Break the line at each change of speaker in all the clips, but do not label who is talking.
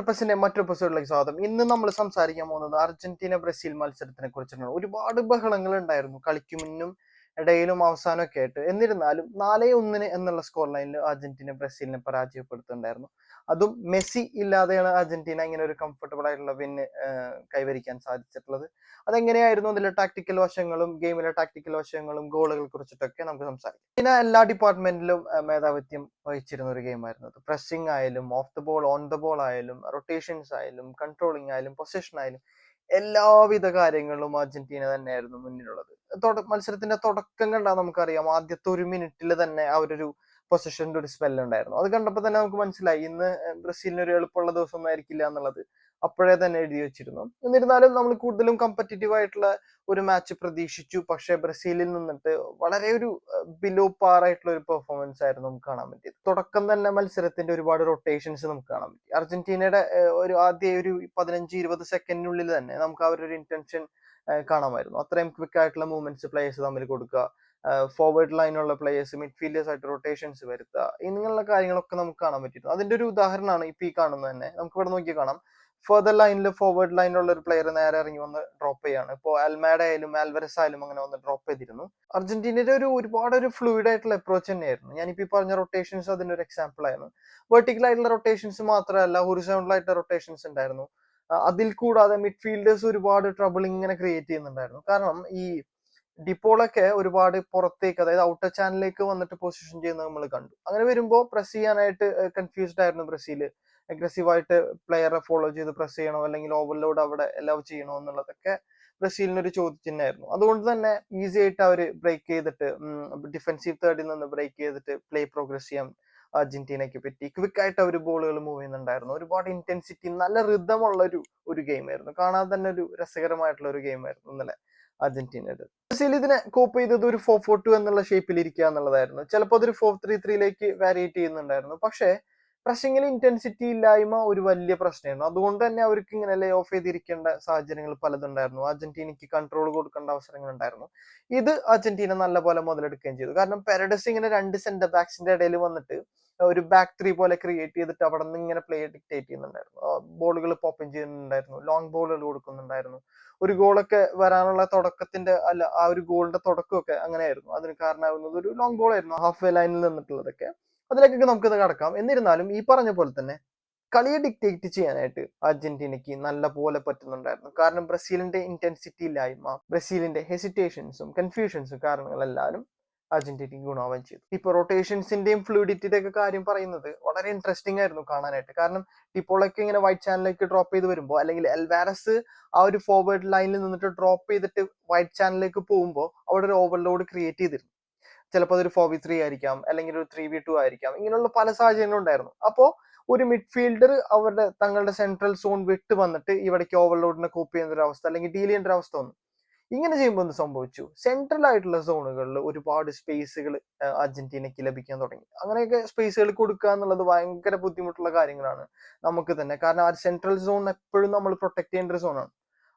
പ്ലസിന്റെ മറ്റൊരു എപ്പിസോഡിലേക്ക് സ്വാഗതം. ഇന്ന് നമ്മൾ സംസാരിക്കാൻ പോകുന്നത് അർജന്റീന ബ്രസീൽ മത്സരത്തിനെ കുറിച്ചിട്ടാണ് ഒരുപാട് ബഹളങ്ങൾ ഉണ്ടായിരുന്നു കളിക്കു മുന്നും ഇടയിലും അവസാനമൊക്കെ ആയിട്ട്. എന്നിരുന്നാലും നാലേ ഒന്നിന് എന്നുള്ള സ്കോർ ലൈനിൽ അർജന്റീന ബ്രസീലിനെ പരാജയപ്പെടുത്തുന്നുണ്ടായിരുന്നു. അതും മെസ്സി ഇല്ലാതെയാണ് അർജന്റീന ഇങ്ങനെ ഒരു കംഫർട്ടബിൾ ആയിട്ടുള്ള വിന്ന് കൈവരിക്കാൻ സാധിച്ചിട്ടുള്ളത്. അതെങ്ങനെയായിരുന്നു അതിലെ ടാക്ടിക്കൽ വശങ്ങളും ഗെയിമിലെ ടാക്ടിക്കൽ വശങ്ങളും ഗോളുകളെ കുറിച്ചിട്ടൊക്കെ നമുക്ക് സംസാരിക്കാം. പിന്നെ എല്ലാ ഡിപ്പാർട്ട്മെന്റിലും മേധാവിത്യം വഹിച്ചിരുന്ന ഒരു ഗെയിമായിരുന്നു അത്. പ്രസ്സിംഗ് ആയാലും off the ball on the ball ആയാലും റൊട്ടേഷൻസ് ആയാലും കൺട്രോളിംഗ് ആയാലും പൊസിഷൻ ആയാലും എല്ലാവിധ കാര്യങ്ങളിലും അർജന്റീന തന്നെയായിരുന്നു മുന്നിലുള്ളത്. മത്സരത്തിന്റെ തുടക്കം കണ്ടാൽ നമുക്കറിയാം. ആദ്യത്തെ ഒരു മിനിറ്റിൽ തന്നെ അവരൊരു പൊസിഷന്റെ ഒരു സ്പെല്ല് ഉണ്ടായിരുന്നു. അത് കണ്ടപ്പോൾ തന്നെ നമുക്ക് മനസ്സിലായി. ഇന്ന് ബ്രസീലിന് ഒരു എളുപ്പമുള്ള ദിവസം ആയിരിക്കില്ല എന്നുള്ളത്. അപ്പോഴേ തന്നെ എഴുതി വെച്ചിരുന്നു. എന്നിരുന്നാലും നമ്മൾ കൂടുതലും കമ്പറ്റീറ്റീവ് ആയിട്ടുള്ള ഒരു മാച്ച് പ്രതീക്ഷിച്ചു. പക്ഷേ ബ്രസീലിൽ നിന്നിട്ട് വളരെ ഒരു ബിലോ പാർ ആയിട്ടുള്ള ഒരു പെർഫോമൻസ് ആയിരുന്നു നമുക്ക് കാണാൻ പറ്റിയത്. തുടക്കം തന്നെ മത്സരത്തിന്റെ ഒരുപാട് റൊട്ടേഷൻസ് നമുക്ക് കാണാൻ പറ്റി. അർജന്റീനയുടെ ഒരു ആദ്യ ഒരു പതിനഞ്ച് ഇരുപത് സെക്കൻഡിനുള്ളിൽ തന്നെ നമുക്ക് അവരുടെ ഒരു ഇന്റൻഷൻ കാണാമായിരുന്നു. അത്രയും ക്വിക്ക് ആയിട്ടുള്ള മൂവ്മെന്റ്സ് പ്ലേയേഴ്സ് തമ്മിൽ കൊടുക്കുക ഫോർവേഡ് ലൈനുള്ള പ്ലേയേഴ്സ് മിഡ്ഫീൽഡേഴ്സ് ആയിട്ട് റൊട്ടേഷൻസ് വരുത്തുക. ഇങ്ങനെയുള്ള കാര്യങ്ങളൊക്കെ നമുക്ക് കാണാൻ പറ്റിയിരുന്നു അതിന്റെ ഒരു ഉദാഹരണമാണ് ഇപ്പൊ ഈ കാണുന്നത് തന്നെ. നമുക്ക് ഇവിടെ നോക്കി കാണാം. ഫർദർ ലൈനിൽ ഫോർവേഡ് ലൈനിലുള്ള ഒരു പ്ലെയർ നേരെ ഇറങ്ങി വന്ന് ഡ്രോപ്പ് ചെയ്യാണ്. ഇപ്പോൾ അൽമാഡ ആയാലും ആൽവരസ് ആയാലും അങ്ങനെ വന്ന് ഡ്രോപ്പ് ചെയ്തിരുന്നു. അർജന്റീനയുടെ ഒരു ഒരുപാട് ഒരു ഫ്ലൂയിഡ് ആയിട്ടുള്ള അപ്രോച്ച് തന്നെയായിരുന്നു. ഞാനിപ്പോ ഈ പറഞ്ഞ റൊട്ടേഷൻസ് അതിന്റെ ഒരു എക്സാമ്പിൾ ആയിരുന്നു. വെർട്ടിക്കൽ ആയിട്ടുള്ള റൊട്ടേഷൻസ് മാത്രമല്ല ഹൊറിസോണ്ടൽ ആയിട്ടുള്ള റൊട്ടേഷൻസ് ഉണ്ടായിരുന്നു. അതിൽ കൂടാതെ മിഡ്ഫീൽഡേഴ്സ് ഒരുപാട് ട്രബിൾ ഇങ്ങനെ ക്രിയേറ്റ് ചെയ്യുന്നുണ്ടായിരുന്നു. കാരണം ഈ ഡിപ്പോളൊക്കെ ഒരുപാട് പുറത്തേക്ക് അതായത് ഔട്ടർ ചാനലിലേക്ക് വന്നിട്ട് പൊസിഷൻ ചെയ്യുന്നത് നമ്മൾ കണ്ടു. അങ്ങനെ വരുമ്പോൾ പ്രസ് ചെയ്യാനായിട്ട് കൺഫ്യൂസ്ഡ് ആയിരുന്നു ബ്രസീൽ അഗ്രസീവ് ആയിട്ട് പ്ലെയറെ ഫോളോ ചെയ്ത് പ്രസ് ചെയ്യണോ അല്ലെങ്കിൽ ഓവർലോഡ് അവിടെ എല്ലാം ചെയ്യണോ എന്നുള്ളതൊക്കെ ബ്രസീലിന് ഒരു ചോദ്യചിഹ്നമായിരുന്നു. അതുകൊണ്ട് തന്നെ ഈസി ആയിട്ട് അവർ ബ്രേക്ക് ചെയ്തിട്ട് ഡിഫെൻസീവ് തേർഡിൽ നിന്ന് ബ്രേക്ക് ചെയ്തിട്ട് പ്ലേ പ്രോഗ്രസ് ചെയ്യാൻ അർജന്റീനയ്ക്ക് പറ്റി. ക്വിക്ക് ആയിട്ട് അവർ ബോളുകൾ മൂവ് ചെയ്യുന്നുണ്ടായിരുന്നു. ഒരുപാട് ഇന്റൻസിറ്റി നല്ല റിതമുള്ള ഒരു ഒരു ഗെയിം ആയിരുന്നു. കാണാൻ തന്നെ ഒരു രസകരമായിട്ടുള്ള ഒരു ഗെയിം ആയിരുന്നു ഇന്നലെ. അർജന്റീനയുടെ. ബ്രസീൽ ഇതിനെ കോപ്പ് ചെയ്തത് ഒരു ഫോർ ഫോർ ടു എന്നുള്ള ഷേപ്പിൽ ഇരിക്കുക എന്നുള്ളതായിരുന്നു ചിലപ്പോൾ അതൊരു ഫോർ ത്രീ ത്രീയിലേക്ക് വാരിയേറ്റ് ചെയ്യുന്നുണ്ടായിരുന്നു. പക്ഷേ പ്രഷിങ്ങിൽ ഇന്റൻസിറ്റി ഇല്ലായ്മ ഒരു വലിയ പ്രശ്നമായിരുന്നു. അതുകൊണ്ട് തന്നെ അവർക്ക് ഇങ്ങനെ ലേ ഓഫ് ചെയ്തിരിക്കേണ്ട സാഹചര്യങ്ങൾ പലതുണ്ടായിരുന്നു അർജന്റീനയ്ക്ക് കൺട്രോൾ കൊടുക്കേണ്ട അവസരങ്ങൾ ഉണ്ടായിരുന്നു. ഇത് അർജന്റീന നല്ല പോലെ മുതലെടുക്കുകയും ചെയ്തു. കാരണം പെരഡസ് ഇങ്ങനെ രണ്ട് സെന്റർ ബാക്സിന്റെ ഇടയിൽ വന്നിട്ട് ഒരു ബാക്ക് ത്രീ പോലെ ക്രിയേറ്റ് ചെയ്തിട്ട് അവിടെ നിന്ന് ഇങ്ങനെ പ്ലേ ഡിക്റ്റേറ്റ് ചെയ്യുന്നുണ്ടായിരുന്നു. ബോളുകൾ പോപ്പിൻ ചെയ്യുന്നുണ്ടായിരുന്നു. ലോങ് ബോളുകൾ കൊടുക്കുന്നുണ്ടായിരുന്നു. ഒരു ഗോളൊക്കെ വരാനുള്ള തുടക്കത്തിന്റെ അല്ല ആ ഒരു ഗോളിന്റെ തുടക്കമൊക്കെ അങ്ങനെയായിരുന്നു. അതിന് കാരണമാകുന്നത് ഒരു ലോങ് ബോൾ ആയിരുന്നു. ഹാഫ് വേ ലൈനിൽ നിന്നിട്ടുള്ളതൊക്കെ. അതിലേക്കൊക്കെ നമുക്കിത് കടക്കാം. എന്നിരുന്നാലും ഈ പറഞ്ഞ പോലെ തന്നെ കളിയെ ഡിക്റ്റേറ്റ് ചെയ്യാനായിട്ട് അർജന്റീനയ്ക്ക് നല്ല പോലെ പറ്റുന്നുണ്ടായിരുന്നു. കാരണം ബ്രസീലിന്റെ ഇന്റൻസിറ്റി ഇല്ലായ്മ ബ്രസീലിന്റെ ഹെസിറ്റേഷൻസും കൺഫ്യൂഷൻസും കാരണങ്ങളെല്ലാവരും അർജന്റീനയ്ക്ക് ഗുണാവുകയും ചെയ്തു. ഇപ്പൊ റൊട്ടേഷൻസിന്റെയും ഫ്ലൂയിഡിറ്റിയുടെ ഒക്കെ കാര്യം പറയുന്നത് വളരെ ഇൻട്രസ്റ്റിംഗ് ആയിരുന്നു കാണാനായിട്ട്. കാരണം ഇപ്പോഴൊക്കെ ഇങ്ങനെ വൈറ്റ് ചാനലിലേക്ക് ഡ്രോപ്പ് ചെയ്ത് വരുമ്പോൾ അല്ലെങ്കിൽ എൽവാരസ് ആ ഒരു ഫോർവേഡ് ലൈനിൽ നിന്നിട്ട് ഡ്രോപ്പ് ചെയ്തിട്ട് വൈറ്റ് ചാനലിലേക്ക് പോകുമ്പോൾ അവിടെ ഒരു ഓവർലോഡ് ക്രിയേറ്റ് ചെയ്തിരുന്നു. ചിലപ്പോൾ അതൊരു ഫോർ വി ത്രീ ആയിരിക്കാം അല്ലെങ്കിൽ ഒരു ത്രീ വി ടു ആയിരിക്കാം ഇങ്ങനെയുള്ള പല സാഹചര്യങ്ങളും ഉണ്ടായിരുന്നു. അപ്പോൾ ഒരു മിഡ്ഫീൽഡർ അവരുടെ തങ്ങളുടെ സെൻട്രൽ സോൺ വിട്ട് വന്നിട്ട് ഇവിടേക്ക് ഓവർലോഡിനെ കോപ്പ് ചെയ്യുന്ന ഒരു അവസ്ഥ അല്ലെങ്കിൽ ഡീൽ ചെയ്യേണ്ട ഒരു അവസ്ഥ വന്നു. ഇങ്ങനെ ചെയ്യുമ്പോൾ ഒന്ന് സംഭവിച്ചു? സെൻട്രൽ ആയിട്ടുള്ള സോണുകളിൽ ഒരുപാട് സ്പേസുകൾ അർജന്റീനയ്ക്ക് ലഭിക്കാൻ തുടങ്ങി. അങ്ങനെയൊക്കെ സ്പേസുകൾ കൊടുക്കുക എന്നുള്ളത് ഭയങ്കര ബുദ്ധിമുട്ടുള്ള കാര്യങ്ങളാണ് നമുക്ക് തന്നെ. കാരണം ആ സെൻട്രൽ സോൺ എപ്പോഴും നമ്മൾ പ്രൊട്ടക്ട് ചെയ്യേണ്ട ഒരു സോണാണ്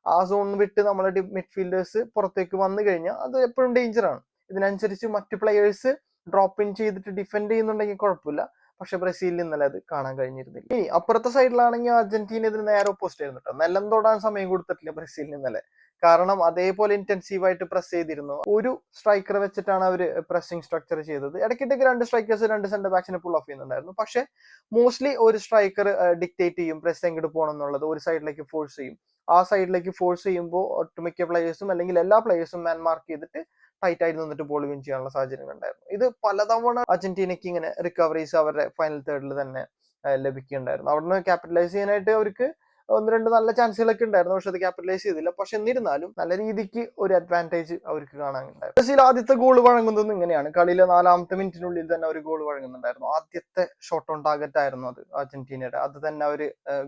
ആ സോൺ വിട്ട് നമ്മുടെ മിഡ്ഫീൽഡേഴ്സ് പുറത്തേക്ക് വന്നു കഴിഞ്ഞാൽ അത് എപ്പോഴും ഡേഞ്ചറാണ് ഇതിനനുസരിച്ച് മറ്റു പ്ലെയേഴ്സ് ഡ്രോപ്പ് ഇൻ ചെയ്തിട്ട് ഡിഫെൻഡ് ചെയ്യുന്നുണ്ടെങ്കിൽ കുഴപ്പമില്ല. പക്ഷെ ബ്രസീലിൽ ഇന്നലെ അത് കാണാൻ കഴിഞ്ഞിരുന്നില്ല. ഇനി അപ്പുറത്തെ സൈഡിലാണെങ്കിൽ അർജന്റീന ഇതിന് നേരെ ഓപ്പോസിറ്റ് ആയിരുന്നു കേട്ടോ നെല്ലം തൊടാൻ സമയം കൊടുത്തിട്ടില്ല ബ്രസീലിന് ഇന്നലെ. കാരണം അതേപോലെ ഇന്റൻസീവ് ആയിട്ട് പ്രസ് ചെയ്തിരുന്നു. ഒരു സ്ട്രൈക്കർ വെച്ചിട്ടാണ് അവർ പ്രസ്സിംഗ് സ്ട്രക്ചർ ചെയ്തത്. ഇടയ്ക്കിടയ്ക്ക് രണ്ട് സ്ട്രൈക്കേഴ്സ് രണ്ട് സെന്റർ ബാക്സിനെ പുൾ ഓഫ് ചെയ്യുന്നുണ്ടായിരുന്നു. പക്ഷെ മോസ്റ്റ്ലി ഒരു സ്ട്രൈക്കർ ഡിക്റ്റേറ്റ് ചെയ്യും പ്രസ് എങ്ങോട്ട് പോകണം എന്നുള്ളത്. ഒരു സൈഡിലേക്ക് ഫോഴ്സ് ചെയ്യും. ആ സൈഡിലേക്ക് ഫോഴ്സ് ചെയ്യുമ്പോൾ ഒട്ടുമിക്ക പ്ലെയേഴ്സും അല്ലെങ്കിൽ എല്ലാ പ്ലെയേഴ്സും മാൻ മാർക്ക് ചെയ്തിട്ട് ടൈറ്റ് ആയിട്ട് നിന്നിട്ട് ബോൾ വിൻ ചെയ്യാനുള്ള സാഹചര്യങ്ങൾ ഉണ്ടായിരുന്നു. ഇത് പലതവണ അർജന്റീനയ്ക്ക് ഇങ്ങനെ റിക്കവറീസ് അവരുടെ ഫൈനൽ തേർഡിൽ തന്നെ ലഭിക്കുകയുണ്ടായിരുന്നു. അവിടുന്ന് ക്യാപിറ്റലൈസ് ചെയ്യാനായിട്ട് അവർക്ക് ഒന്ന് രണ്ട് നല്ല ചാൻസുകളൊക്കെ ഉണ്ടായിരുന്നു. പക്ഷെ അത് ക്യാപിറ്റലൈസ് ചെയ്തില്ല. പക്ഷെ എന്നിരുന്നാലും നല്ല രീതിക്ക് ഒരു അഡ്വാന്റേജ് അവർക്ക് കാണാനുണ്ടായിരുന്നു. ബ്രസീൽ ആദ്യത്തെ ഗോൾ വഴങ്ങുന്നത് ഇങ്ങനെയാണ്. കളിയിലെ നാലാമത്തെ മിനിറ്റിനുള്ളിൽ തന്നെ ഒരു ഗോൾ വഴങ്ങുന്നുണ്ടായിരുന്നു. ആദ്യത്തെ ഷോട്ട് ഓൺ ടാർഗറ്റ് ആയിരുന്നു അത് അർജന്റീനയുടെ. അത് തന്നെ അവർ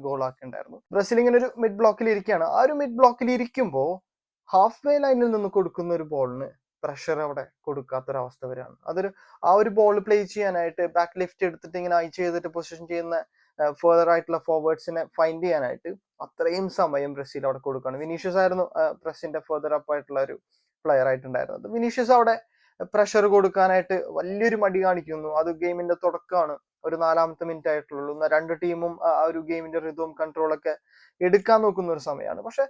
ഗോളാക്കിണ്ടായിരുന്നു ബ്രസീൽ ഇങ്ങനെ ഒരു മിഡ് ബ്ലോക്കിൽ ഇരിക്കുകയാണ്. ആ ഒരു മിഡ് ബ്ലോക്കിൽ ഇരിക്കുമ്പോൾ ഹാഫ് വേ ലൈനിൽ നിന്ന് കൊടുക്കുന്ന ഒരു ബോളിന് പ്രഷർ അവിടെ കൊടുക്കാത്തൊരവസ്ഥ വരികയാണ്. അതൊരു ആ ഒരു ബോൾ പ്ലേ ചെയ്യാനായിട്ട് ബാക്ക് ലിഫ്റ്റ് എടുത്തിട്ട് ഇങ്ങനെ ഐ ചെയ്തിട്ട് പൊസിഷൻ ചെയ്യുന്ന ഫേർദർ ആയിട്ടുള്ള ഫോർവേഡ്സിനെ ഫൈൻഡ് ചെയ്യാനായിട്ട് അത്രയും സമയം ബ്രസീൽ അവിടെ കൊടുക്കുകയാണ്. വിനീഷ്യസ് ആയിരുന്നു പ്രസിന്റെ ഫേർദർ അപ്പ് ആയിട്ടുള്ള ഒരു പ്ലെയർ ആയിട്ടുണ്ടായിരുന്നത്. വിനീഷ്യസ് അവിടെ പ്രഷർ കൊടുക്കാനായിട്ട് വലിയൊരു മടി കാണിക്കുന്നു. അത് ഗെയിമിന്റെ തുടക്കമാണ്. ഒരു നാലാമത്തെ മിനിറ്റ് ആയിട്ടുള്ളൂ. രണ്ട് ടീമും ആ ഒരു ഗെയിമിന്റെ റിതവും കൺട്രോളൊക്കെ എടുക്കാൻ നോക്കുന്ന ഒരു സമയമാണ്. പക്ഷെ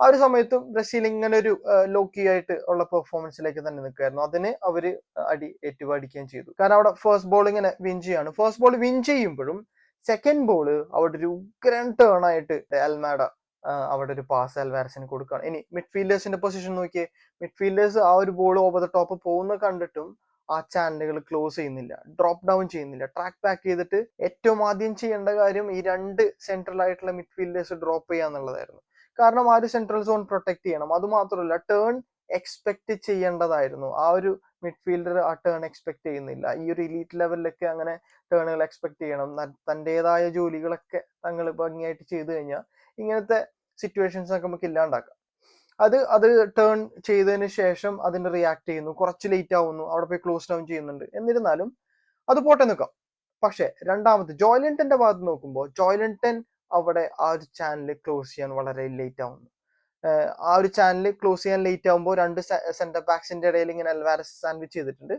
ആ ഒരു സമയത്തും ബ്രസീൽ ഇങ്ങനെ ഒരു ലോക്കി ആയിട്ട് ഉള്ള പെർഫോമൻസിലേക്ക് തന്നെ നിൽക്കുകയായിരുന്നു അതിന് അവർ അടി ഏറ്റുപാടിക്കുകയും ചെയ്തു. കാരണം അവിടെ ഫസ്റ്റ് ബോൾ ഇങ്ങനെ വിൻ ചെയ്യാണ് ഫസ്റ്റ് ബോൾ വിൻ ചെയ്യുമ്പോഴും സെക്കൻഡ് ബോൾ അവിടെ ഒരു ഉഗ്രൻ ടേൺ ആയിട്ട് അൽമാഡ അവിടെ ഒരു പാസ് അൽവാരസിന് കൊടുക്കുകയാണ്. ഇനി മിഡ്ഫീൽഡേഴ്സിന്റെ പൊസിഷൻ നോക്കിയേ മിഡ്ഫീൽഡേഴ്സ് ആ ഒരു ബോൾ ഓവർ ദ ടോപ്പ് പോകുന്ന കണ്ടിട്ടും ആ ചാനലുകൾ ക്ലോസ് ചെയ്യുന്നില്ല. ഡ്രോപ്പ് ഡൗൺ ചെയ്യുന്നില്ല. ട്രാക്ക് ബാക്ക് ചെയ്തിട്ട് ഏറ്റവും ആദ്യം ചെയ്യേണ്ട കാര്യം ഈ രണ്ട് സെൻട്രൽ ആയിട്ടുള്ള മിഡ്ഫീൽഡേഴ്സ് ഡ്രോപ്പ് ചെയ്യുക എന്നുള്ളതായിരുന്നു. കാരണം ആ ഒരു സെൻട്രൽ സോൺ പ്രൊട്ടക്ട് ചെയ്യണം. അത് മാത്രമല്ല ടേൺ എക്സ്പെക്ട് ചെയ്യേണ്ടതായിരുന്നു. ആ ഒരു മിഡ്ഫീൽഡർ ആ ടേൺ എക്സ്പെക്ട് ചെയ്യുന്നില്ല. ഈ ഒരു ഇലീറ്റ് ലെവലിലൊക്കെ അങ്ങനെ ടേണുകൾ എക്സ്പെക്ട് ചെയ്യണം. തന്റെതായ ജോലികളൊക്കെ തങ്ങൾ ഭംഗിയായിട്ട് ചെയ്തു കഴിഞ്ഞാൽ ഇങ്ങനത്തെ സിറ്റുവേഷൻസ് ഒക്കെ നമുക്ക് ഇല്ലാണ്ടാക്കാം. അത് അത് ടേൺ ചെയ്തതിന് ശേഷം അതിന് റിയാക്ട് ചെയ്യുന്നു. കുറച്ച് ലേറ്റ് ആവുന്നു. അവിടെ പോയി ക്ലോസ് ഡൗൺ ചെയ്യുന്നുണ്ട്. എന്നിരുന്നാലും അത് പോട്ടെ നിൽക്കാം പക്ഷേ രണ്ടാമത് ജോയിലന്റന്റെ ഭാഗത്ത് നോക്കുമ്പോൾ ജോയ്ലിൻടൻ അവിടെ ആ ഒരു ചാനൽ ക്ലോസ് ചെയ്യാൻ വളരെ ലേറ്റ് ആവുന്നു. ആ ഒരു ചാനൽ ക്ലോസ് ചെയ്യാൻ ലേറ്റ് ആകുമ്പോൾ രണ്ട് സെന്റർ ബാക്സിന്റെ ഇടയിൽ ഇങ്ങനെ അൽവാരസ് സാൻഡ്വിച്ച് ചെയ്തിട്ടുണ്ട്.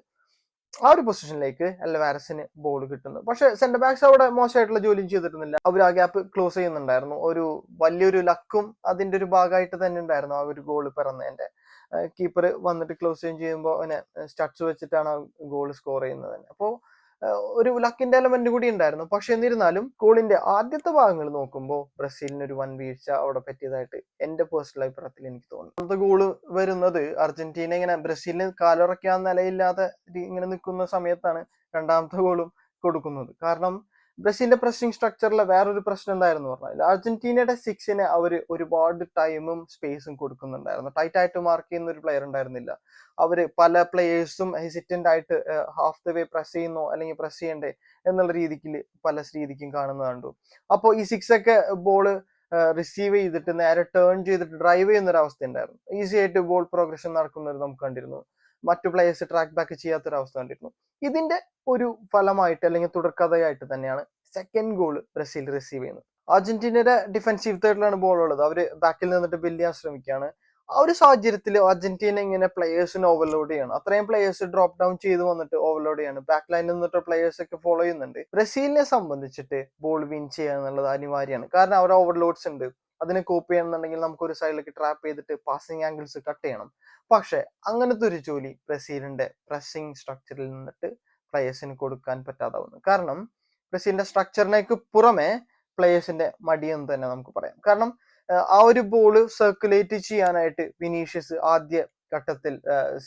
ആ ഒരു പൊസിഷനിലേക്ക് അൽവാരസിന് ബോൾ കിട്ടുന്നു. പക്ഷെ സെന്റർ ബാക്സ് അവിടെ മോശമായിട്ടുള്ള ജോലിയും ചെയ്തിരുന്നില്ല. അവർ ആ ഗ്യാപ്പ് ക്ലോസ് ചെയ്യുന്നുണ്ടായിരുന്നു. ഒരു വലിയൊരു ലക്കും അതിന്റെ ഒരു ഭാഗമായിട്ട് തന്നെ ഉണ്ടായിരുന്നു ആ ഒരു ഗോൾ പിറന്നതിന്റെ കീപ്പർ വന്നിട്ട് ക്ലോസ് ചെയ്യുമ്പോൾ അവനെ സ്റ്റഡ്സ് വെച്ചിട്ടാണ് ആ ഗോൾ സ്കോർ ചെയ്യുന്നത് തന്നെ. അപ്പോൾ ഒരു ലക്കിന്റെ എലമെന്റ് കൂടി ഉണ്ടായിരുന്നു. പക്ഷെ എന്നിരുന്നാലും ഗോളിന്റെ ആദ്യത്തെ ഭാഗങ്ങൾ നോക്കുമ്പോൾ ബ്രസീലിന് ഒരു വൻ വീഴ്ച അവിടെ പറ്റിയതായിട്ട് എന്റെ പേഴ്സണൽ അഭിപ്രായത്തിൽ എനിക്ക് തോന്നുന്നു. അടുത്ത ഗോൾ വരുന്നത് അർജന്റീന ഇങ്ങനെ ബ്രസീലിന് കാലുറയ്ക്കാൻ നിലയില്ലാതെ ഇങ്ങനെ നിൽക്കുന്ന സമയത്താണ് രണ്ടാമത്തെ ഗോളും കൊടുക്കുന്നത്. കാരണം ബ്രസീലിന്റെ പ്രസിംഗ് സ്ട്രക്ചറിലെ വേറൊരു പ്രശ്നം എന്തായിരുന്നു പറഞ്ഞാൽ അർജന്റീനയുടെ സിക്സിന് അവർ ഒരുപാട് ടൈമും സ്പേസും കൊടുക്കുന്നുണ്ടായിരുന്നു. ടൈറ്റ് ആയിട്ട് മാർക്ക് ചെയ്യുന്ന ഒരു പ്ലെയർ ഉണ്ടായിരുന്നില്ല. അവർ പല പ്ലേയേഴ്സും ഹെസിറ്റന്റ് ആയിട്ട് ഹാഫ് ദ വേ പ്രസ് ചെയ്യുന്നോ അല്ലെങ്കിൽ പ്രസ് ചെയ്യണ്ടേ എന്നുള്ള രീതിക്ക് പല രീതിക്കും കാണുന്നത് കണ്ടു. അപ്പോൾ ഈ സിക്സ് ഒക്കെ ബോൾ റിസീവ് ചെയ്തിട്ട് നേരെ ടേൺ ചെയ്തിട്ട് ഡ്രൈവ് ചെയ്യുന്ന ഒരു അവസ്ഥ ഉണ്ടായിരുന്നു. ഈസി ആയിട്ട് ബോൾ പ്രോഗ്രഷൻ നടക്കുന്നത് നമുക്ക് കണ്ടിരുന്നു. മറ്റു പ്ലേയേഴ്സ് ട്രാക്ക് ബാക്ക് ചെയ്യാത്തൊരവസ്ഥ കണ്ടിരുന്നു. ഇതിന്റെ ഒരു ഫലമായിട്ട് അല്ലെങ്കിൽ തുടർക്കഥയായിട്ട് തന്നെയാണ് സെക്കൻഡ് ഗോൾ ബ്രസീൽ റിസീവ് ചെയ്യുന്നത്. അർജന്റീനയുടെ ഡിഫൻസീവ് തേർഡിലാണ് ബോൾ ഉള്ളത്. അവർ ബാക്കിൽ നിന്നിട്ട് ബില്ല് ചെയ്യാൻ ശ്രമിക്കുകയാണ്. ആ ഒരു സാഹചര്യത്തിൽ അർജന്റീന ഇങ്ങനെ പ്ലേയേഴ്സിനെ ഓവർലോഡ് ചെയ്യണം. അത്രയും പ്ലേയേഴ്സ് ഡ്രോപ്പ് ഡൗൺ ചെയ്ത് വന്നിട്ട് ഓവർലോഡ് ചെയ്യാണ്. ബാക്ക് ലൈനിൽ നിന്നിട്ട് പ്ലേയേഴ്സ് ഒക്കെ ഫോളോ ചെയ്യുന്നുണ്ട്. ബ്രസീലിനെ സംബന്ധിച്ചിട്ട് ബോൾ വിൻ ചെയ്യുക എന്നുള്ളത് അനിവാര്യമാണ്. കാരണം അവർ ഓവർലോഡ്സ് ഉണ്ട്. അതിനെ കോപ്പി ചെയ്യണമെന്നുണ്ടെങ്കിൽ നമുക്ക് ഒരു സൈഡിലേക്ക് ട്രാപ്പ് ചെയ്തിട്ട് പാസിംഗ് ആംഗിൾസ് കട്ട് ചെയ്യണം. പക്ഷെ അങ്ങനത്തെ ഒരു ജോലി ബ്രസീലിന്റെ പ്രസ്സിംഗ് സ്ട്രക്ചറിൽ നിന്നിട്ട് പ്ലേയേഴ്സിന് കൊടുക്കാൻ പറ്റാതാവുന്നു. കാരണം ബ്രസീലിന്റെ സ്ട്രക്ചറിനേക്ക് പുറമെ പ്ലേയേഴ്സിന്റെ മടിയെന്ന് തന്നെ നമുക്ക് പറയാം. കാരണം ആ ഒരു ബോൾ സർക്കുലേറ്റ് ചെയ്യാനായിട്ട് വിനീഷ്യസ് ആദ്യ ഘട്ടത്തിൽ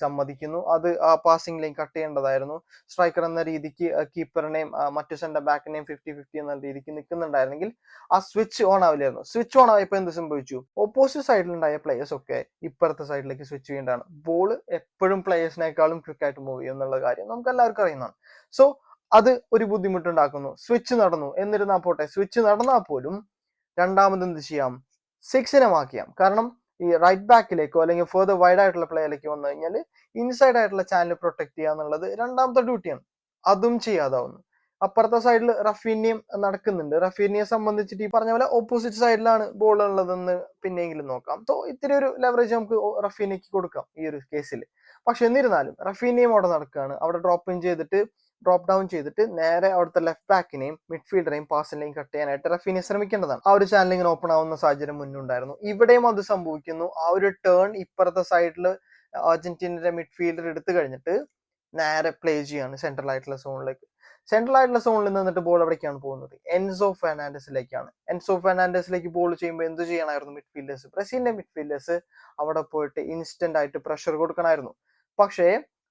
സമ്മതിക്കുന്നു. അത് ആ പാസിംഗ് ലൈൻ കട്ട് ചെയ്യേണ്ടതായിരുന്നു. സ്ട്രൈക്കർ എന്ന രീതിക്ക് കീപ്പറിനെയും മറ്റു സെന്റർ ബാക്കിനെയും ഫിഫ്റ്റി ഫിഫ്റ്റി എന്ന രീതിക്ക് നിൽക്കുന്നുണ്ടായിരുന്നെങ്കിൽ ആ സ്വിച്ച് ഓൺ ആവില്ലായിരുന്നു. സ്വിച്ച് ഓൺ ആയപ്പോൾ എന്ത് സംഭവിച്ചു? ഓപ്പോസിറ്റ് സൈഡിലുണ്ടായ പ്ലേയേഴ്സ് ഒക്കെ ഇപ്പുറത്തെ സൈഡിലേക്ക് സ്വിച്ച് ചെയ്യേണ്ടതാണ്. ബോൾ എപ്പോഴും പ്ലേയേഴ്സിനേക്കാളും ക്വിക്കായിട്ട് മൂവ് ചെയ്യും എന്നുള്ള കാര്യം നമുക്ക് എല്ലാവർക്കും അറിയുന്നതാണ്. സോ അത് ഒരു ബുദ്ധിമുട്ടുണ്ടാക്കുന്നു. സ്വിച്ച് നടന്നു. എന്നിരുന്നാൽ പോട്ടെ. സ്വിച്ച് നടന്നാൽ പോലും രണ്ടാമത് എന്ത് ചെയ്യാം? സിക്സിനെ മാക്കിയാം കാരണം ഈ റൈറ്റ് ബാക്കിലേക്കോ അല്ലെങ്കിൽ ഫെർദർ വൈഡ് ആയിട്ടുള്ള പ്ലേയിലേക്ക് വന്നു കഴിഞ്ഞാൽ ഇൻസൈഡ് ആയിട്ടുള്ള ചാനൽ പ്രൊട്ടക്ട് ചെയ്യുക എന്നുള്ളത് രണ്ടാമത്തെ ഡ്യൂട്ടിയാണ് അതും ചെയ്യാതാവുന്നു. അപ്പുറത്തെ സൈഡിൽ റഫീനിയം നടക്കുന്നുണ്ട്. റഫീനിയെ സംബന്ധിച്ചിട്ട് ഈ പറഞ്ഞ പോലെ ഓപ്പോസിറ്റ് സൈഡിലാണ് ബോൾ ഉള്ളതെന്ന് പിന്നെയെങ്കിലും നോക്കാം. സോ ഇത്തിരി ഒരു ലെവറേജ് നമുക്ക് റഫീനയ്ക്ക് കൊടുക്കാം ഈ ഒരു കേസിൽ പക്ഷെ എന്നിരുന്നാലും റഫീനെയും അവിടെ നടക്കുകയാണ്. അവിടെ ഡ്രോപ്പ് ഇൻ ചെയ്തിട്ട് ഡ്രോപ്പ് ഡൗൺ ചെയ്തിട്ട് നേരെ അവിടുത്തെ ലെഫ്റ്റ് ബാക്കിനെയും മിഡ്ഫീൽഡറെയും പാസിനെയും കട്ട് ചെയ്യാനായിട്ട് റഫീനെ ശ്രമിക്കേണ്ടതാണ്. ആ ഒരു ചാനൽ ഇങ്ങനെ ഓപ്പൺ ആവുന്ന സാഹചര്യം മുന്നുണ്ടായിരുന്നു. ഇവിടെയും അത് സംഭവിക്കുന്നു. ആ ഒരു ടേൺ ഇപ്പുറത്തെ സൈഡിൽ അർജന്റീനയുടെ മിഡ്ഫീൽഡർ എടുത്തു കഴിഞ്ഞിട്ട് നേരെ പ്ലേ ചെയ്യാണ് സെൻട്രൽ ആയിട്ടുള്ള സോണിലേക്ക് സെൻട്രൽ ആയിട്ടുള്ള സോണിൽ നിന്നിട്ട് ബോൾ എവിടേക്കാണ് പോകുന്നത്? എൻസോ ഫെർണാൻഡസിലേക്കാണ് എൻസോ ഫെർണാൻഡസിലേക്ക് ബോൾ ചെയ്യുമ്പോൾ എന്ത് ചെയ്യണമായിരുന്നു മിഡ്ഫീൽഡേഴ്സ് ബ്രസീലിന്റെ മിഡ്ഫീൽഡേഴ്സ് അവിടെ പോയിട്ട് ഇൻസ്റ്റന്റ് ആയിട്ട് പ്രഷർ കൊടുക്കണമായിരുന്നു. പക്ഷേ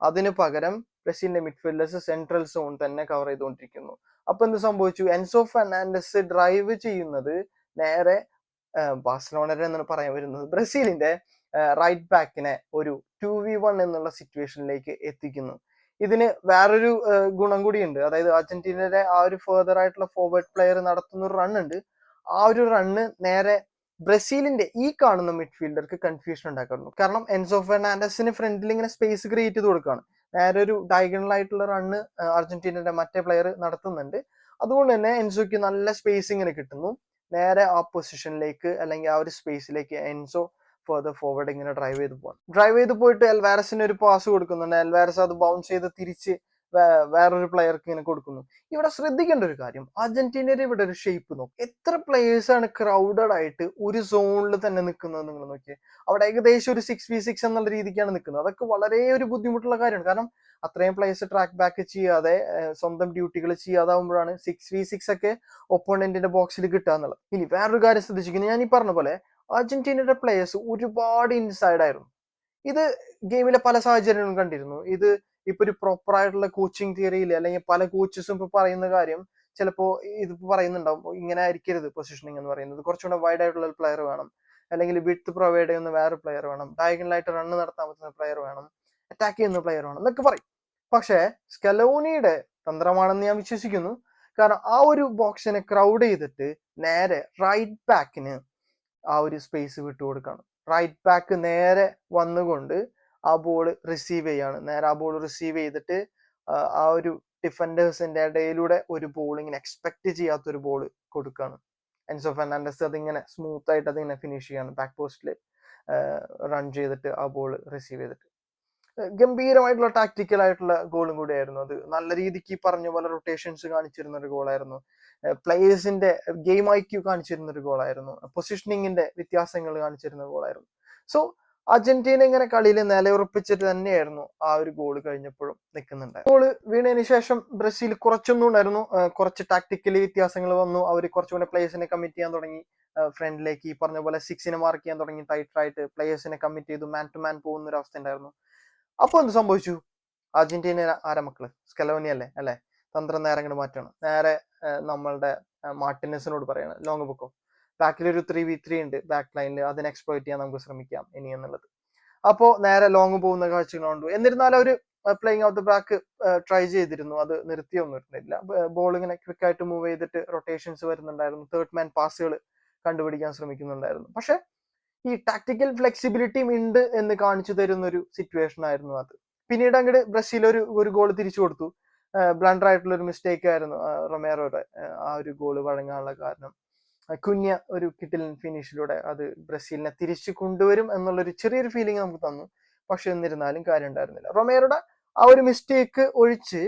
അതിന് പകരം ബ്രസീലിന്റെ മിഡ്ഫീൽഡേഴ്സ് സെൻട്രൽ സോൺ തന്നെ കവർ ചെയ്തുകൊണ്ടിരിക്കുന്നു. അപ്പൊ എന്ത് സംഭവിച്ചു? എൻസോ ഫെർണാണ്ടസ് ഡ്രൈവ് ചെയ്യുന്നത് നേരെ ബാഴ്സലോണയുടെ എന്നാണ് പറയാൻ വരുന്നത്. ബ്രസീലിന്റെ റൈറ്റ് ബാക്കിനെ ഒരു ടു വി വൺ എന്നുള്ള സിറ്റുവേഷനിലേക്ക് എത്തിക്കുന്നു. ഇതിന് വേറൊരു ഗുണം കൂടിയുണ്ട്. അതായത് അർജന്റീനയുടെ ആ ഒരു ഫേർദർ ആയിട്ടുള്ള ഫോർവേഡ് പ്ലെയർ നടത്തുന്ന ഒരു റൺ ഉണ്ട്. ആ ഒരു റണ്ണ് നേരെ ബ്രസീലിന്റെ ഈ കാണുന്ന മിഡ്ഫീൽഡർക്ക് കൺഫ്യൂഷൻ ഉണ്ടാക്കുന്നു. കാരണം എൻസോ ഫെർണാണ്ടസിന് ഫ്രണ്ടിൽ ഇങ്ങനെ സ്പേസ് ക്രിയേറ്റ് ചെയ്ത് കൊടുക്കുകയാണ്. നേരെ ഒരു ഡയഗണൽ ആയിട്ടുള്ള റണ്ണ് അർജന്റീനയുടെ മറ്റേ പ്ലെയർ നടത്തുന്നുണ്ട്. അതുകൊണ്ട് തന്നെ എൻസോയ്ക്ക് നല്ല സ്പേസ് ഇങ്ങനെ കിട്ടുന്നു. നേരെ ആ പൊസിഷനിലേക്ക് അല്ലെങ്കിൽ ആ ഒരു സ്പേസിലേക്ക് എൻസോ ഫർദർ ഫോർവേഡ് ഇങ്ങനെ ഡ്രൈവ് ചെയ്ത് പോകണം ഡ്രൈവ് ചെയ്ത് പോയിട്ട് എൽവാരസിന് ഒരു പാസ് കൊടുക്കുന്നുണ്ട്. എൽവാരസ് അത് ബൗൺസ് ചെയ്ത് തിരിച്ച് വേറൊരു പ്ലെയർക്ക് ഇങ്ങനെ കൊടുക്കുന്നു. ഇവിടെ ശ്രദ്ധിക്കേണ്ട ഒരു കാര്യം. അർജന്റീനയുടെ ഇവിടെ ഒരു ഷേപ്പ് നോക്കും. എത്ര പ്ലേയേഴ്സ് ആണ് ക്രൗഡഡ് ആയിട്ട് ഒരു സോണിൽ തന്നെ നിൽക്കുന്നത് നിങ്ങൾ നോക്കിയേ. അവിടെ ഏകദേശം ഒരു സിക്സ് വി സിക്സ് എന്നുള്ള രീതിക്കാണ് നിൽക്കുന്നത് അതൊക്കെ വളരെ ഒരു ബുദ്ധിമുട്ടുള്ള കാര്യമാണ്. കാരണം അത്രയും പ്ലേയേഴ്സ് ട്രാക്ക് ബാക്ക് ചെയ്യാതെ സ്വന്തം ഡ്യൂട്ടികൾ ചെയ്യാതാവുമ്പോഴാണ് സിക്സ് വി സിക്സ് ഒക്കെ ഒപ്പോണന്റിന്റെ ബോക്സിൽ കിട്ടുക എന്നുള്ളത്. ഇനി വേറൊരു കാര്യം ശ്രദ്ധിച്ചിരിക്കുന്നത് ഞാൻ ഈ പറഞ്ഞ പോലെ അർജന്റീനയുടെ പ്ലേയേഴ്സ് ഒരുപാട് ഇൻസൈഡ് ആയിരുന്നു. ഇത് ഗെയിമിലെ പല സാഹചര്യങ്ങളും കണ്ടിരുന്നു. ഇത് ഇപ്പൊ ഒരു പ്രോപ്പർ ആയിട്ടുള്ള കോച്ചിങ് തിയറിയിൽ അല്ലെങ്കിൽ പല കോച്ചസും ഇപ്പൊ പറയുന്ന കാര്യം ചിലപ്പോ ഇത് പറയുന്നുണ്ടാവും. ഇങ്ങനെ ആയിരിക്കരുത് പൊസിഷനിങ് എന്ന് പറയുന്നത്. കുറച്ചുകൂടെ വൈഡ് ആയിട്ടുള്ള ഒരു പ്ലെയർ വേണം. അല്ലെങ്കിൽ വിത്ത് പ്രൊവൈഡ് ചെയ്യുന്ന വേറെ പ്ലെയർ വേണം. ഡയഗണലായിട്ട് റണ്ണ് നടത്താൻ പറ്റുന്ന പ്ലെയർ വേണം. അറ്റാക്ക് ചെയ്യുന്ന പ്ലെയർ വേണം എന്നൊക്കെ പറയും. പക്ഷേ സ്കലോണിയുടെ തന്ത്രമാണെന്ന് ഞാൻ വിശ്വസിക്കുന്നു. കാരണം ആ ഒരു ബോക്സിനെ ക്രൗഡ് ചെയ്തിട്ട് നേരെ റൈറ്റ് ബാക്കിന് ആ ഒരു സ്പേസ് വിട്ടു വിട്ടുകൊടുക്കണം. റൈറ്റ് ബാക്ക് നേരെ വന്നുകൊണ്ട് ആ ബോൾ റിസീവ് ചെയ്യാണ്. നേരെ ആ ബോൾ റിസീവ് ചെയ്തിട്ട് ആ ഒരു ഡിഫൻഡേഴ്സിന്റെ ഇടയിലൂടെ ഒരു ബോൾ ഇങ്ങനെ എക്സ്പെക്ട് ചെയ്യാത്ത ഒരു ബോൾ കൊടുക്കുകയാണ് എൻസോ ഫെർണാണ്ടസ് അതിങ്ങനെ സ്മൂത്ത് ആയിട്ട് അതിങ്ങനെ ഫിനിഷ് ചെയ്യാണ് ബാക്ക് പോസ്റ്റിൽ റൺ ചെയ്തിട്ട് ആ ബോൾ റിസീവ് ചെയ്തിട്ട്. ഗംഭീരമായിട്ടുള്ള ടാക്ടിക്കൽ ആയിട്ടുള്ള ഗോളും കൂടിയായിരുന്നു അത്. നല്ല രീതിക്ക് പറഞ്ഞ പോലെ റൊട്ടേഷൻസ് കാണിച്ചിരുന്ന ഒരു ഗോളായിരുന്നു പ്ലേയേഴ്സിന്റെ ഗെയിം ഐക്യു കാണിച്ചിരുന്ന ഒരു ഗോളായിരുന്നു പൊസിഷനിങ്ങിന്റെ വ്യത്യാസങ്ങൾ കാണിച്ചിരുന്ന ഗോളായിരുന്നു സോ അർജന്റീന ഇങ്ങനെ കളിയിൽ നിലയുറപ്പിച്ചിട്ട് തന്നെയായിരുന്നു ആ ഒരു ഗോൾ കഴിഞ്ഞപ്പോഴും നിൽക്കുന്നുണ്ട് ഗോൾ വീണതിന് ശേഷം ബ്രസീൽ കുറച്ചൊന്നും ഉണ്ടായിരുന്നു. കുറച്ച് ടാക്ടിക്കലി വ്യത്യാസങ്ങൾ വന്നു. അവർ കുറച്ചുകൂടെ പ്ലേയേഴ്സിനെ കമ്മിറ്റ് ചെയ്യാൻ തുടങ്ങി. ഫ്രണ്ടിലേക്ക് ഈ പറഞ്ഞ പോലെ സിക്സിനെ മാർക്ക് ചെയ്യാൻ തുടങ്ങി. ടൈറ്റ് ആയിട്ട് പ്ലേയേഴ്സിനെ കമ്മിറ്റ് ചെയ്തു. മാൻ ടു മാൻ പോകുന്ന ഒരു അവസ്ഥ ഉണ്ടായിരുന്നു. അപ്പൊ എന്ത് സംഭവിച്ചു? അർജന്റീന ആരാ മക്കൾ? സ്കലോനി അല്ലേ? അല്ലെ? തന്ത്രം നേരെ അങ്ങോട്ട് മാറ്റണം നേരെ നമ്മളുടെ മാർട്ടിനസിനോട് പറയണം. ലോങ് ബുക്കോ ബാക്കിൽ ഒരു ത്രീ വി ത്രീ ഉണ്ട് ബാക്ക് ലൈനിൽ അതിനെ എക്സ്പ്ലോയിറ്റ് ചെയ്യാൻ നമുക്ക് ശ്രമിക്കാം ഇനി എന്നുള്ളത്. അപ്പോൾ നേരെ ലോങ് പോകുന്ന കാഴ്ചകളുണ്ട് എന്നിരുന്നാലും അവർ playing out the back try ചെയ്തിരുന്നു. അത് നിർത്തിയൊന്നും ഇരുന്നില്ല ബോൾ ഇങ്ങനെ ക്വിക്ക് ആയിട്ട് മൂവ് ചെയ്തിട്ട് റൊട്ടേഷൻസ് വരുന്നുണ്ടായിരുന്നു. തേർഡ് മാൻ പാസുകൾ കണ്ടുപിടിക്കാൻ ശ്രമിക്കുന്നുണ്ടായിരുന്നു. പക്ഷെ ഈ ടാക്ടിക്കൽ ഫ്ലെക്സിബിലിറ്റിയും ഉണ്ട് എന്ന് കാണിച്ചു തരുന്ന ഒരു സിറ്റുവേഷൻ ആയിരുന്നു അത്. പിന്നീട് അങ്ങോട്ട് ബ്രസീൽ ഒരു ഒരു ഗോൾ തിരിച്ചു കൊടുത്തു. ബ്ലണ്ടർ ആയിട്ടുള്ള ഒരു മിസ്റ്റേക്ക് ആയിരുന്നു റൊമേറോയുടെ ആ, ഒരു ഗോൾ വഴങ്ങാനുള്ള കാരണം. കുഞ്ഞ ഒരു കിട്ടിലൻ ഫിനിഷിലൂടെ അത് ബ്രസീലിനെ തിരിച്ചു കൊണ്ടുവരും എന്നുള്ളൊരു ചെറിയൊരു ഫീലിംഗ് നമുക്ക് തന്നു. പക്ഷെ എന്നിരുന്നാലും കാര്യം ഉണ്ടായിരുന്നില്ല. റൊമേറോയുടെ ആ ഒരു മിസ്റ്റേക്ക് ഒഴിച്ച്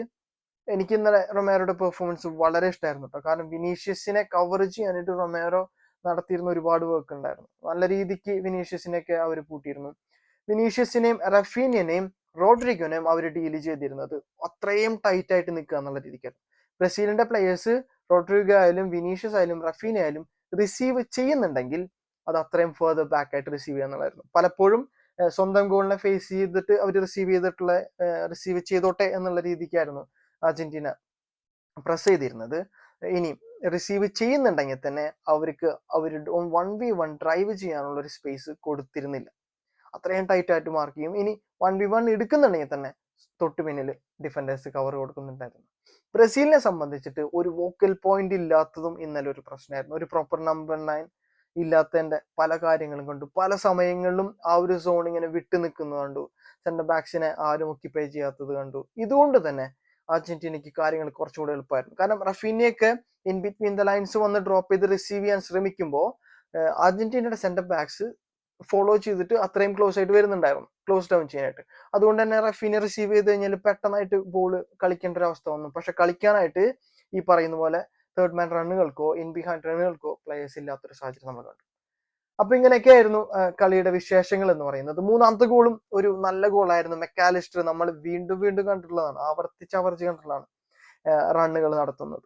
എനിക്ക് ഇന്നലെ റൊമേറോയുടെ പെർഫോമൻസ് വളരെ ഇഷ്ടമായിരുന്നു കേട്ടോ കാരണം വിനീഷ്യസിനെ കവർ ചെയ്യാനായിട്ട് റൊമേറോ നടത്തിയിരുന്ന ഒരുപാട് വർക്ക് ഉണ്ടായിരുന്നു. നല്ല രീതിക്ക് വിനീഷ്യസിനെയൊക്കെ അവർ പൂട്ടിയിരുന്നു വിനീഷ്യസിനെയും റഫീനിയനെയും റോഡ്രിഗോനെയും അവർ ഡീൽ ചെയ്തിരുന്നത് അത്രയും ടൈറ്റ് ആയിട്ട് നിൽക്കുക എന്നുള്ള രീതിക്കായിരുന്നു. ബ്രസീലിന്റെ പ്ലേയേഴ്സ് റോഡ്രിഗോ ആയാലും വിനീഷ്യസ് ആയാലും റഫീന ആയാലും റിസീവ് ചെയ്യുന്നുണ്ടെങ്കിൽ അത് അത്രയും ഫേർദർ ബാക്ക് ആയിട്ട് റിസീവ് ചെയ്യാന്നുള്ളതായിരുന്നു പലപ്പോഴും സ്വന്തം ഗോളിനെ ഫേസ് ചെയ്തിട്ട് അവർ റിസീവ് ചെയ്തിട്ടുള്ള റിസീവ് ചെയ്തോട്ടെ എന്നുള്ള രീതിക്കായിരുന്നു അർജന്റീന പ്രസ് ചെയ്തിരുന്നത്. ഇനി റിസീവ് ചെയ്യുന്നുണ്ടെങ്കിൽ തന്നെ അവർക്ക് അവർ വൺ വി വൺ ഡ്രൈവ് ചെയ്യാനുള്ള ഒരു സ്പേസ് കൊടുത്തിരുന്നില്ല. അത്രയും ടൈറ്റ് ആയിട്ട് മാർക്ക് ചെയ്യും. ഇനി വൺ വി വൺ എടുക്കുന്നുണ്ടെങ്കിൽ തന്നെ തൊട്ട് പിന്നിൽ ഡിഫൻഡേഴ്സ് കവർ കൊടുക്കുന്നുണ്ടായിരുന്നു. ബ്രസീലിനെ സംബന്ധിച്ചിട്ട് ഒരു വോക്കൽ പോയിന്റ് ഇല്ലാത്തതും ഇന്നലെ ഒരു പ്രശ്നമായിരുന്നു. ഒരു പ്രോപ്പർ നമ്പർ നയൻ ഇല്ലാത്തതിന്റെ പല കാര്യങ്ങളും കണ്ടു. പല സമയങ്ങളിലും ആ ഒരു സോൺ ഇങ്ങനെ വിട്ടു നിൽക്കുന്നത് കണ്ടു. സെന്റർ ബാക്സിനെ ആരും ഒക്കിപ്പേ ചെയ്യാത്തത് കണ്ടു. ഇതുകൊണ്ട് തന്നെ അർജന്റീനയ്ക്ക് കാര്യങ്ങൾ കുറച്ചുകൂടെ എളുപ്പമായിരുന്നു. കാരണം റഫീനിയൊക്കെ ഇൻ ബിറ്റ്വീൻ ദ ലൈൻസ് വന്ന് ഡ്രോപ്പ് ചെയ്ത് റിസീവ് ചെയ്യാൻ ശ്രമിക്കുമ്പോൾ അർജന്റീനയുടെ സെന്റർ ബാക്സ് ഫോളോ ചെയ്തിട്ട് അത്രയും ക്ലോസ് ആയിട്ട് വരുന്നുണ്ടായിരുന്നു. ക്ലോസ് ഡൗൺ ചെയ്യാനായിട്ട്. അതുകൊണ്ട് തന്നെ റഫീനെ റിസീവ് ചെയ്ത് കഴിഞ്ഞാൽ പെട്ടെന്നായിട്ട് ബോൾ കളിക്കേണ്ട ഒരു അവസ്ഥ വന്നു. പക്ഷെ കളിക്കാനായിട്ട് ഈ പറയുന്ന പോലെ തേർഡ് മാൻ റണ്ണുകൾക്കോ ഇൻ ബിഹൈൻഡ് റണ്ണുകൾക്കോ പ്ലേയേഴ്സ് ഇല്ലാത്തൊരു സാഹചര്യം നമ്മൾ കണ്ടു. അപ്പൊ ഇങ്ങനെയൊക്കെയായിരുന്നു ആയിരുന്നു കളിയുടെ വിശേഷങ്ങൾ എന്ന് പറയുന്നത്. മൂന്നാമത്തെ ഗോളും ഒരു നല്ല ഗോളായിരുന്നു മെക്കാലിസ്റ്റർ നമ്മൾ വീണ്ടും വീണ്ടും കണ്ടിട്ടുള്ളതാണ്. ആവർത്തിച്ച് ആവർത്തിച്ച് കണ്ടിട്ടുള്ളതാണ് റണ്ണുകൾ നടത്തുന്നത്.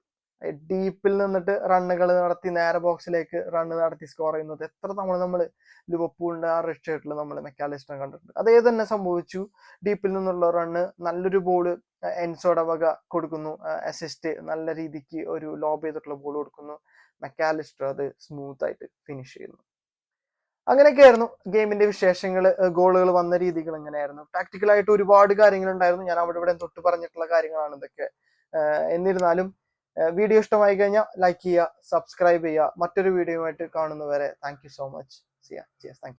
ഡീപ്പിൽ നിന്നിട്ട് റണ്ണുകൾ നടത്തി നേരെ ബോക്സിലേക്ക് റണ്ണ് നടത്തി സ്കോർ ചെയ്യുന്നത് എത്ര തവണ നമ്മൾ ലിവർപൂളിന്റെ ആ റെഡ് നമ്മൾ മെക്കാലിസ്റ്റർ കണ്ടിട്ടുണ്ട്. അതേ തന്നെ സംഭവിച്ചു. ഡീപ്പിൽ നിന്നുള്ള റണ്ണ് നല്ലൊരു ബോൾ എൻസോടെ വക കൊടുക്കുന്നു. അസിസ്റ്റ് നല്ല രീതിക്ക് ഒരു ലോബ് ചെയ്തിട്ടുള്ള ബോൾ കൊടുക്കുന്നു. മെക്കാലിസ്റ്റർ അത് സ്മൂത്ത് ആയിട്ട് ഫിനിഷ് ചെയ്യുന്നു. അങ്ങനെയൊക്കെയായിരുന്നു ഗെയിമിന്റെ വിശേഷങ്ങൾ ഗോളുകൾ വന്ന രീതികൾ എങ്ങനെയായിരുന്നു ടാക്ടിക്കലായിട്ട് ഒരുപാട് കാര്യങ്ങൾ ഉണ്ടായിരുന്നു ഞാൻ അവിടെ ഇവിടെ തൊട്ട് പറഞ്ഞിട്ടുള്ള കാര്യങ്ങളാണ് ഇതൊക്കെ. എന്നിരുന്നാലും വീഡിയോ ഇഷ്ടമായി കഴിഞ്ഞാൽ ലൈക്ക് ചെയ്യുക സബ്സ്ക്രൈബ് ചെയ്യുക. മറ്റൊരു വീഡിയോയുമായിട്ട് കാണുന്നവരെ thank you so much see ya thank